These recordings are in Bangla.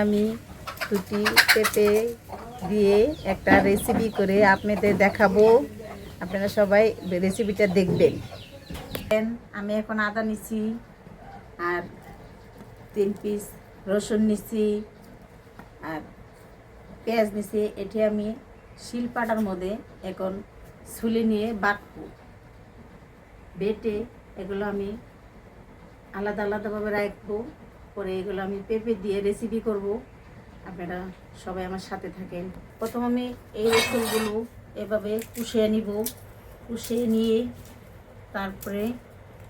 আমি দুটি পেঁপে দিয়ে একটা রেসিপি করে আপনাদের দেখাবো। আপনারা সবাই রেসিপিটা দেখবেন। আমি এখন আদা নিছি আর তিন পিস রসুন নিছি আর পেঁয়াজ নিছি। এটি আমি শিলপাটার মধ্যে এখন ছুলে নিয়ে বাটবো। বেটে এগুলো আমি আলাদা আলাদাভাবে রাখব। পরে এগুলো আমি পেঁপে দিয়ে রেসিপি করব। আপনারা সবাই আমার সাথে থাকেন। প্রথম আমি এই রসুনগুলো এভাবে কুষিয়ে নিব। কুষিয়ে নিয়ে তারপরে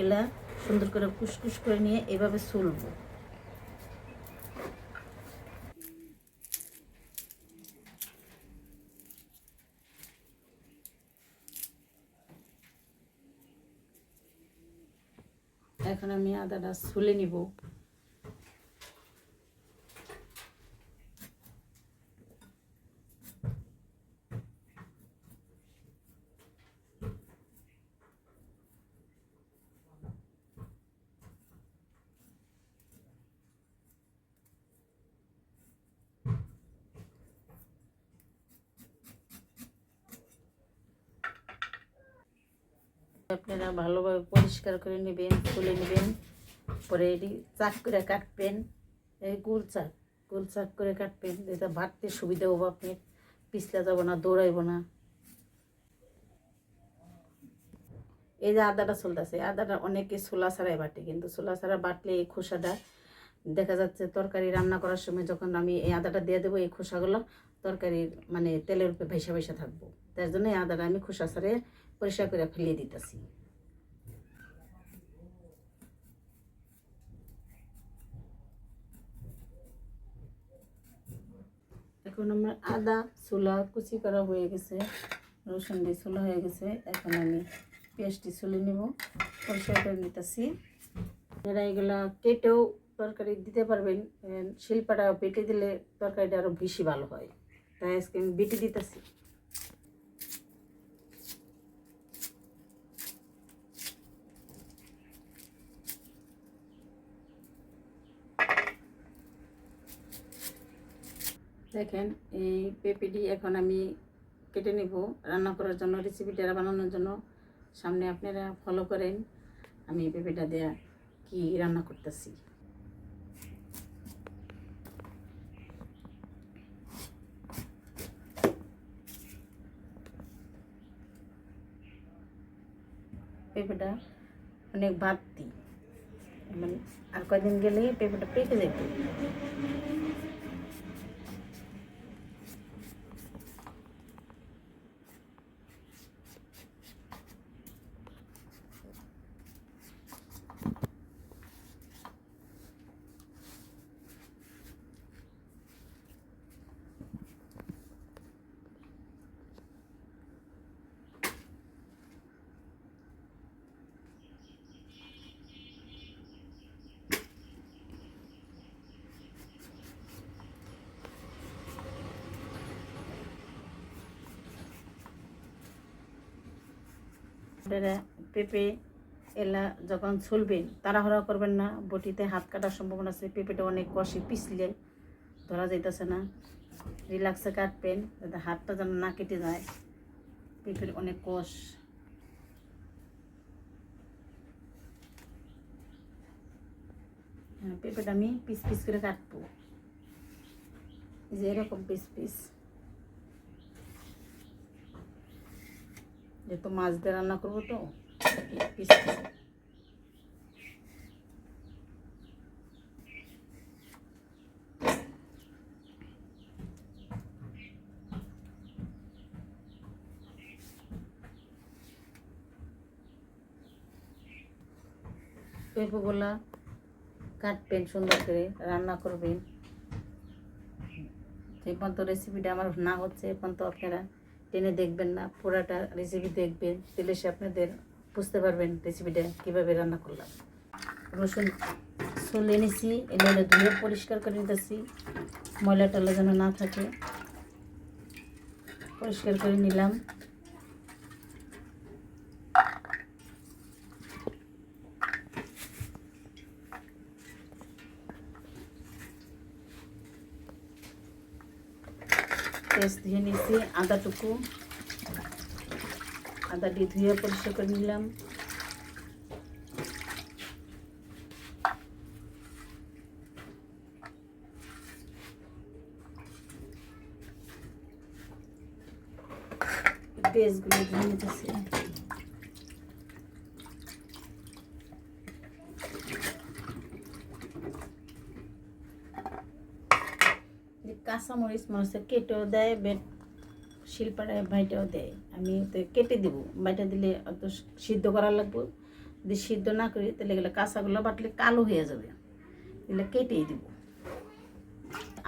এলা সুন্দর করে কুসকুস করে নিয়ে এভাবে চুলব এখন আমি আদাটা ছুলে নিব। আপনারা ভালোভাবে পরিষ্কার করে নেবেন, তুলে নেবেন, পরে এটি চাক করে কাটবেন। এই গোল চাক গোল চাক করে কাটবেন। যেটা বাটতে সুবিধা হব আপনি। পিছলা যাব না, দৌড়াইব না। এই যে আদাটা চলতেছে, আদাটা অনেকে ছোলা ছাড়াই বাটে, কিন্তু ছোলা ছাড়া বাটলে এই খোসাটা দেখা যাচ্ছে তরকারি রান্না করার সময় যখন আমি এই আদাটা দিয়ে দেবো, এই খোসাগুলো তরকারির মানে তেলের উপরে ভেসা ভেসা থাকব। তার জন্য আদাটা আমি খোসা ছাড়ে পরিষ্কার করে ফেলিয়ে দিতেছি। এখন আমার আদা চুলা কুচি করা হয়ে গেছে, রসুন দিয়ে চুলা হয়ে গেছে। এখন আমি পেঁয়াজটি চুলে নেব, পরিষ্কার করে নিতেছি। এরা এগুলা কেটেও তরকারি দিতে পারবেন শিল্পাটা বেটে দিলে তরকারিটা আরও বেশি ভালো হয়। তাই আজকে আমি বেটে দিতেছি। দেখেন, এই পেঁপেটি এখন আমি কেটে নেব। রান্না করার জন্য রেসিপিটা বানানোর জন্য। সামনে আপনারা ফলো করেন। আমি পেঁপেটা দেয়া কি রান্না করতেছি। পেঁপেটা অনেক বাড়তি। মানে আর কয়দিন গেলে পেঁপেটা পেকে যেত আপনারা পেঁপে এলা যখন ছুলবেন তাড়াহুড়া করবেন না, বটিতে হাত কাটার সম্ভাবনা আছে, পেঁপেটা অনেক কষে পিছলে ধরা যাইতেছে না। রিল্যাক্সে কাটবেন, যাতে হাতটা যেন না কেটে যায়। পেঁপের অনেক কষ। হ্যাঁ পেঁপেটা আমি পিস পিস করে কাটবো। যে এরকম পিস পিস। যেহেতু মাছ দিয়ে রান্না করব তো। পিস কাটবেন সুন্দর করে, রান্না করবেন। যে পর্যন্ত রেসিপিটা আমার না হচ্ছে, এ পর্যন্ত আপনারা টেনে দেখবেন না পোড়াটা রেসিপি দেখবেন তাহলে সে আপনাদের বুঝতে পারবেন রেসিপিটা কীভাবে রান্না করলাম। রসুন চলে নিছি এগুলো ধুয়ে পরিষ্কার করে নিতেছি ময়লা টলা যেন না থাকে। পরিষ্কার করে নিলাম। পেস্ট ধুয়ে নিয়েছি আদাটুকু। আদাটি ধুয়ে পরিষ্কার করে নিলাম পেস্টগুলো ধুয়ে নিতেছি কাঁচামরিচ কেটেও দেয় বেট শিলপাড়ায় ভাইটাও দেয়। আমি তো কেটে দিব, বাইটা দিলে অত সিদ্ধ করা লাগবে। যদি সিদ্ধ না করি, তাহলে গেলে কাঁচাগুলো বাটলে কালো হয়ে যাবে। এগুলো কেটেই দিব।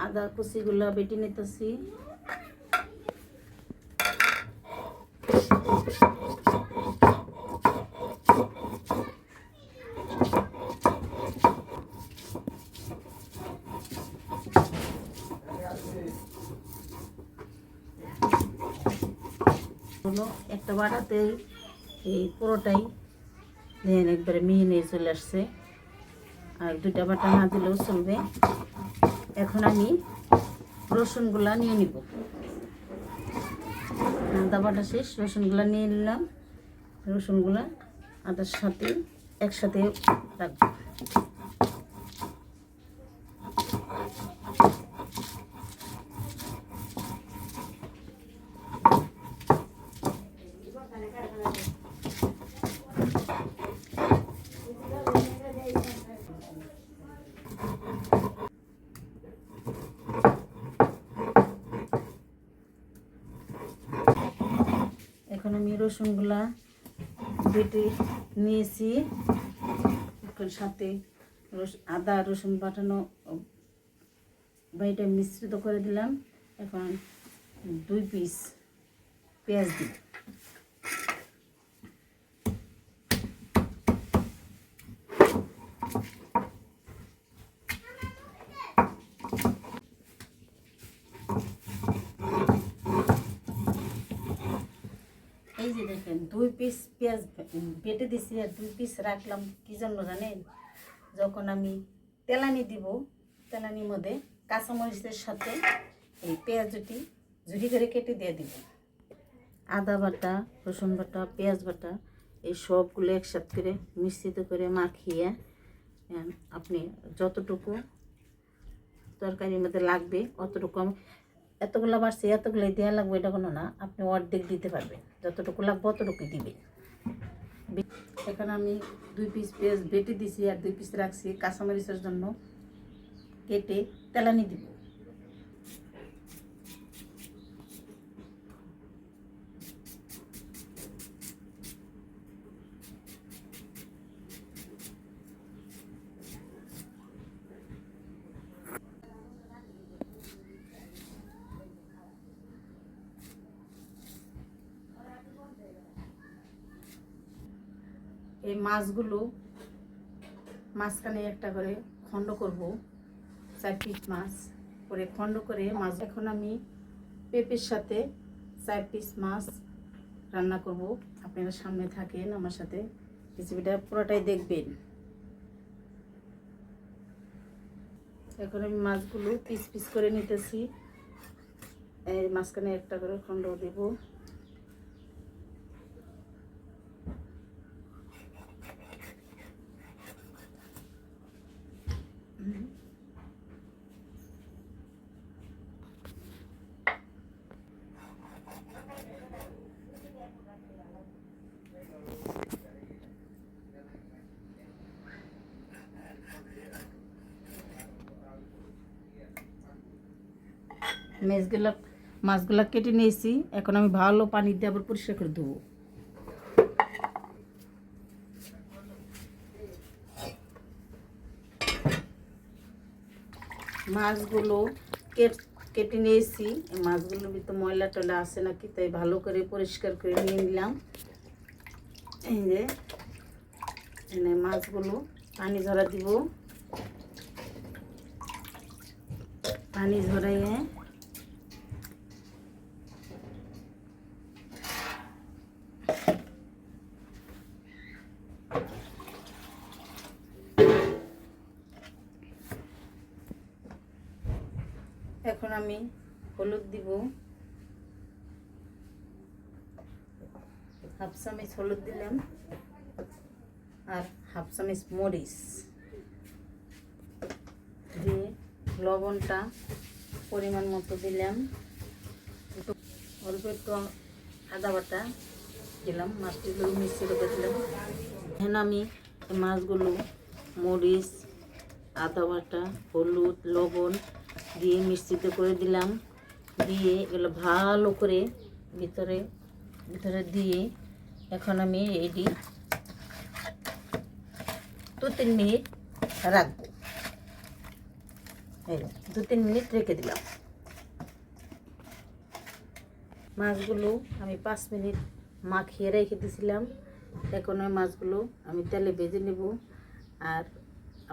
আদা কুচিগুলো বেটে নিতেছি। হলো একটা বাটাতে এই পুরোটাই। দেখেন একবারে মিহি নিয়ে চলে আসছে। আর দুইটা বাটা না দিলেও চলবে। এখন আমি রসুনগুলা নিয়ে নিব। আদা বাটা শেষ, রসুনগুলা নিয়ে নিলাম। রসুনগুলা আদার সাথে একসাথে রাখব। এখন আমি রসুনগুলা বেটে নিয়েছি। এখন সাথে আদা, রসুন বাটানো বাড়িটা মিশ্রিত করে দিলাম। এখন দুই পিস পেঁয়াজ দিই এই যে দেখেন দুই পিস পেঁয়াজ বেটে দিছি আর দুই পিস রাখলাম। কি জন্য জানেন? যখন আমি তেলানি দিব, তেলানির মধ্যে কাঁচামরিচের সাথে এই পেঁয়াজটি ঝুড়ি করে কেটে দিয়ে দিব। আদা বাটা, রসুন বাটা, পেঁয়াজ বাটা, এই সবগুলো একসাথে করে মিশ্রিত করে মাখিয়ে আপনি যতটুকু তরকারির মধ্যে লাগবে, অতটুকু এতগুলো বাড়ছে এতগুলো দেওয়া লাগবে, এটা কোনো না। আপনি অর্ধেক দিতে পারবেন। যতটুকু লাগবে অতটুকুই দিবেন। এখন আমি দুই পিস পেঁয়াজ বেটে দিছি আর দুই পিস রাখছি কাঁচামরিচের জন্য। কেটে তেলানি দিব। এই মাছগুলো মাঝখানে একটা করে খণ্ড করব, চার পিস মাছ করে খণ্ড করে মাছ, এখন আমি পেঁপের সাথে চার পিস মাছ রান্না করব। আপনারা সামনে থাকেন আমার সাথে রেসিপিটা পুরোটাই দেখবেন। এখন আমি মাছগুলো পিস পিস করে নিতেছি, এই মাঝখানে একটা করে খণ্ড দেবো। মাছগুলা মাছগুলা কেটে নিয়েছি। এখন আমি ভালো পানি দিয়ে আবার পরিষ্কার করে দেবো মাছগুলো কেট- নিয়েছি। মাছগুলোর ভিতরে ময়লা টয়লা আছে নাকি, তাই ভালো করে পরিষ্কার করে নিয়ে নিলাম। এই যে মাছগুলো পানি ঝরা দিব। পানি ঝরাইয়ে এখন আমি হলুদ দিব। হাফ চামচ হলুদ দিলাম আর হাফ চামচ মরিচ দিয়ে লবণটা পরিমাণ মতো দিলাম। অল্প একটু আদা বাটা দিলাম, মাছটি মিশ্রিত করে দিলাম। এখন আমি মাছগুলো, মরিচ, আদা বাটা, হলুদ, লবণ দিয়ে মিশ্রিত করে দিলাম। দিয়ে এগুলো ভালো করে ভিতরে ভিতরে দিয়ে এখন আমি এটি দু তিন মিনিট রাখব। দু তিন মিনিট রেখে দিলাম। মাছগুলো আমি পাঁচ মিনিট মাখিয়ে রেখে দিয়েছিলাম এখন ওই মাছগুলো আমি তেলে ভেজে নেব। আর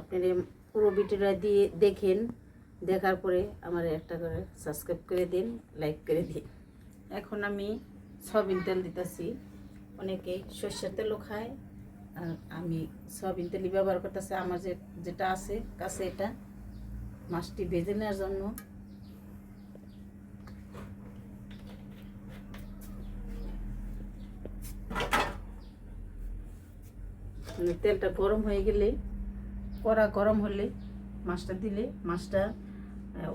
আপনার পুরো ভিডিওটা দিয়ে দেখেন, দেখার পরে আমার একটা করে সাবস্ক্রাইব করে দিন লাইক করে দিন। এখন আমি সয়াবিন তেল দিতেছি। অনেকে সর্ষের তেলও খায়, আর আমি সয়াবিন তেলই ব্যবহার করতেছি। আমার যে, যেটা আছে, কাছে এটা, মাছটি ভেজে নেওয়ার জন্য। তেলটা গরম হয়ে গেলে, কড়া গরম হলে মাছটা দিলে মাছটা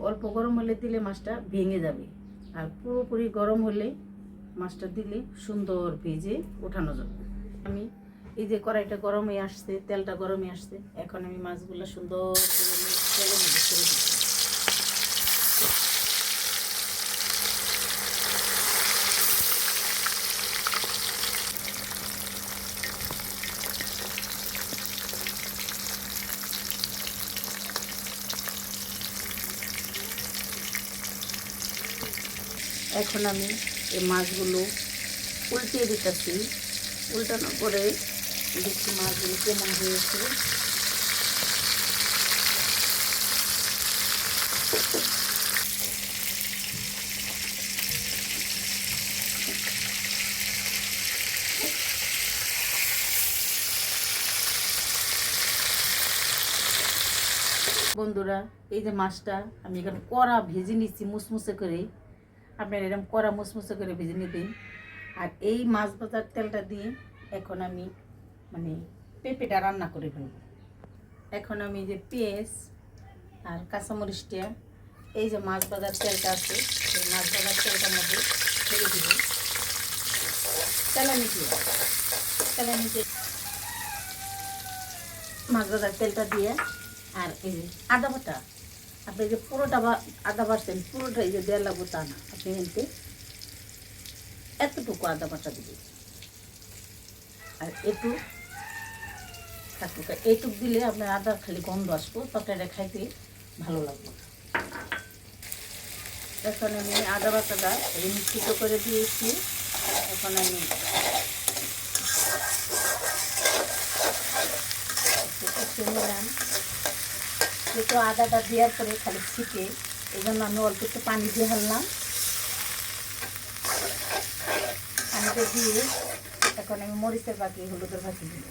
অল্প গরম হলে দিলে মাছটা ভেঙে যাবে। আর পুরোপুরি গরম হলে মাছটা দিলে সুন্দর ভেজে ওঠানো যাবে। আমি এই যে কড়াইটা গরম আসছে, তেলটা গরমে আসছে, এখন আমি মাছগুলো সুন্দর করে তেলের মধ্যে দিচ্ছি। এখন আমি এই মাছগুলো উল্টিয়ে দিতেছি। উল্টানোর পরে দেখছি মাছগুলো কেমন হয়েছে। বন্ধুরা, এই যে মাছটা আমি এখানে কড়া ভেজে নিচ্ছি মুসমুসে করে আপনার এরকম কড়া মুসমুসে করে ভেজে নিতেন আর এই মাছ ভাজার তেলটা দিয়ে এখন আমি মানে পেঁপেটা রান্না করে ফেলব। এখন আমি যে পেঁয়াজ আর কাঁচামরিচটা এই যে মাছ ভাজার তেলটা আছে, এই মাছ ভাজার তেলটার মধ্যে ছেড়ে দিব। তেলা নিচে তেলা নিচে মাছ ভাজার তেলটা দিয়ে আর এই আদা বাটা আপনি যে পুরোটা আদা পুরোটা এই যে দেড় লাগবো তা না। আপনি এনতে এতটুকু আদা বাটা দিবেন। আর একটু থাকুক এইটুক দিলে আপনার আদার খালি গন্ধ আসব, তরকারিটা খাইতে ভালো লাগবে এখন আমি আদা বাটাটা মিশ্রিত করে দিয়েছি। এখন আমি নিলাম যেহেতু আদাটা দেওয়ার পরে খালি ছিটে এই জন্য আমি অল্প একটু পানি দিয়ে হারলাম পানিটা দিয়ে এখন আমি মরিচের বাকি হলুদের বাকি দিব।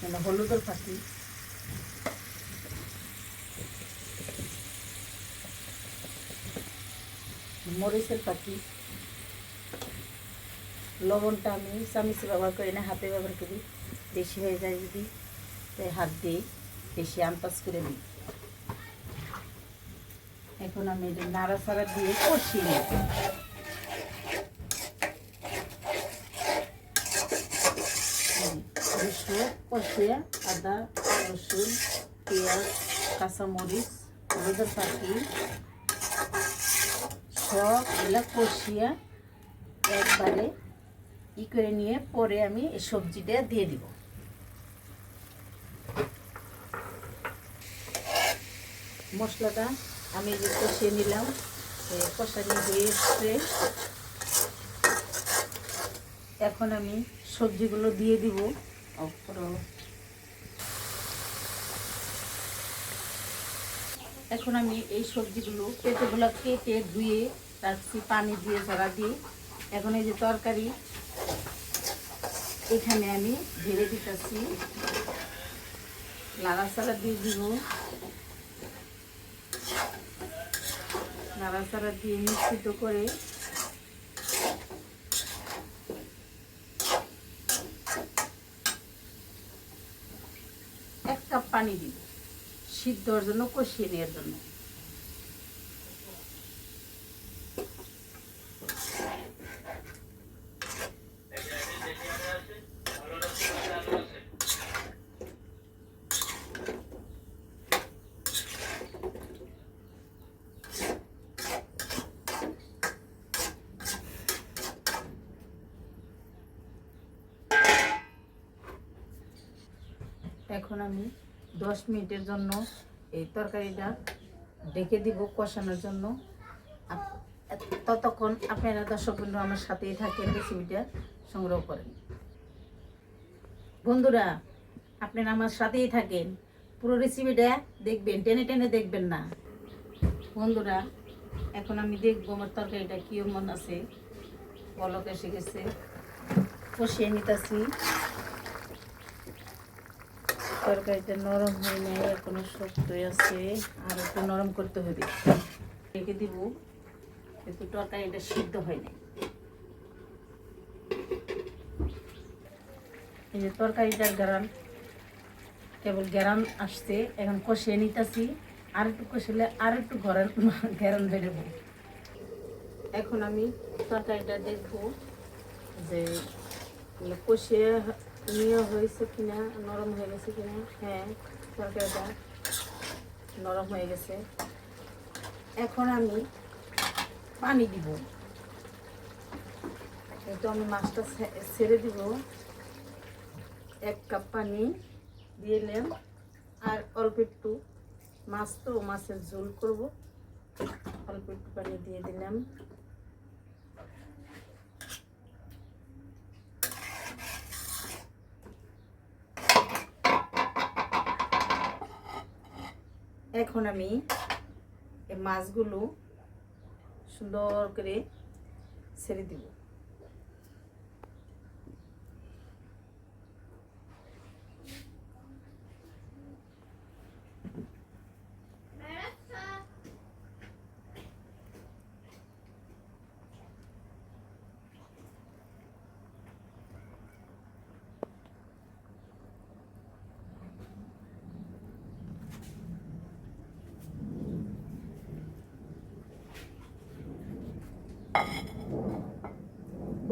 মানে হলুদের পাখি মরিচের পাখি লবণটা আমি চামিচে ব্যবহার করি না, হাতে ব্যবহার করি, বেশি হয়ে যায় যদি। তাই হাত দিয়ে বেশি আন্দাজ করে দিই। এখন আমি এটা নাড়াচাড়া দিয়ে কষিয়ে রসুন, কষিয়ে, আদা, রসুন, পেঁয়াজ, কাঁচামরিচ হলুদের পাখি সব এগুলো কষিয়ে একবারে ই করে নিয়ে পরে আমি এই সবজিটা দিয়ে দিব। মশলাটা আমি যে কষিয়ে নিলাম। কষানি হয়ে এসছে। এখন আমি সবজিগুলো দিয়ে দিব। এখন আমি এই সবজিগুলো পেঁপেগুলো কেটে ধুয়ে রাখছি, পানি দিয়ে ঝরা দিয়ে। এখন এই যে তরকারি, এখানে আমি ঢেলে দিতেছি। নাড়াচাড়া দিয়ে দিব। নাড়াচাড়া দিয়ে মিশ্রিত করে এক কাপ পানি দিব। সিদ্ধর জন্য কষিয়ে নেওয়ার জন্য। এখন আমি দশ মিনিটের জন্য এই তরকারিটা ডেকে দিব কষানোর জন্য। ততক্ষণ আপনারা দর্শক বন্ধু আমার সাথেই থাকেন, রেসিপিটা সংগ্রহ করেন। বন্ধুরা, আপনারা আমার সাথেই থাকেন। পুরো রেসিপিটা দেখবেন, টেনে টেনে দেখবেন না। বন্ধুরা, এখন আমি দেখব আমার তরকারিটা কী মন আছে। পলক এসে গেছে। কষিয়ে নিতেছি। তরকারিটা নরম হয়ে নেয় এখনও শক্তই আছে। আর একটু নরম করতে হবে। রেখে দিব। একটু তরকারিটা সিদ্ধ হয় না এই যে তরকারিটার গ্রান, কেবল গ্যারান আসছে, এখন কষিয়ে নিতেছি। আর একটু কষিলে আর একটু গরম গ্যারান বেরোবো এখন আমি তরকারিটা দেখব যে মানে কষিয়ে নিয়ে হয়েছে কিনা, নরম হয়ে গেছে কিনা হ্যাঁ তরকারিটা নরম হয়ে গেছে। এখন আমি পানি দিব। কিন্তু আমি মাছটা ছেড়ে দিব, এক কাপ পানি দিয়ে নিলাম আর অল্প একটু মাছ তো, মাছের ঝোল করব। অল্প একটু পানি দিয়ে দিলাম। এখন আমি এই মাছগুলো সুন্দর করে ছেড়ে দিব।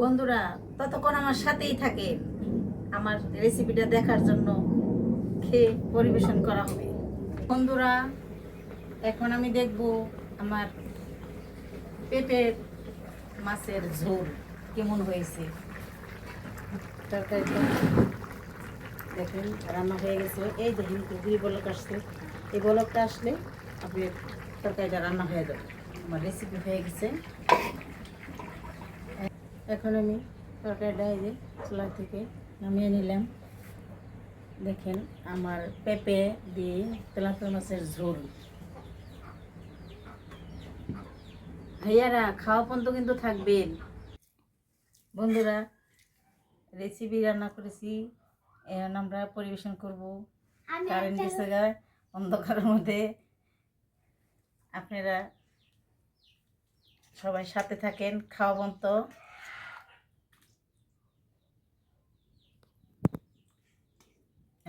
বন্ধুরা, ততক্ষণ আমার সাথেই থাকে আমার রেসিপিটা দেখার জন্য খেয়ে পরিবেশন করা হবে। বন্ধুরা, এখন আমি দেখব আমার পেঁপের মাছের ঝোল কেমন হয়েছে। দেখেন, রান্না হয়ে গেছে। এই দেখেন দুই বলক আসছে। এই বলকটা আসলে আপনি তরকারিটা রান্না হয়ে যাবে। আমার রেসিপি হয়ে গেছে। এখন আমি তরকারিটা এই যে চুলা থেকে নামিয়ে নিলাম। দেখেন আমার পেঁপে দিয়ে তেলাপিয়া মাছের ঝোল। ভাইয়ারা খাওয়া পর্যন্ত কিন্তু থাকবেন। বন্ধুরা রেসিপি রান্না করেছি এখন আমরা পরিবেশন করব। কারেন্ট গেছে অন্ধকারের মধ্যে। আপনারা সবাই সাথে থাকেন খাওয়া পর্যন্ত।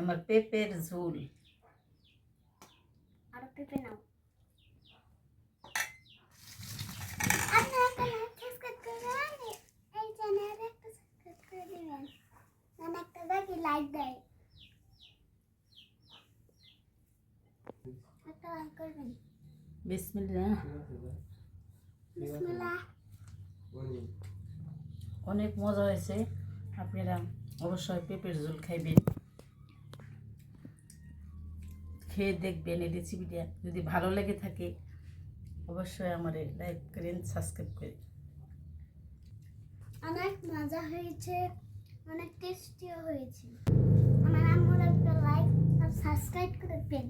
আমার পেঁপের ঝোল আর পেঁপে নাও লাইক দেয় বিসমিল্লাহ বিসমিল্লাহ অনেক মজা হয়েছে। আপনারা অবশ্যই পেঁপের ঝোল খাইবেন। খেয়ে দেখবেন এই রেসিপিটা যদি ভালো লেগে থাকে, অবশ্যই আমার লাইক করেন সাবস্ক্রাইব করেন অনেক মজা হয়েছে, অনেক টেস্টিও হয়েছে। আমার আম্মুর একটা লাইক আর সাবস্ক্রাইব করে দেন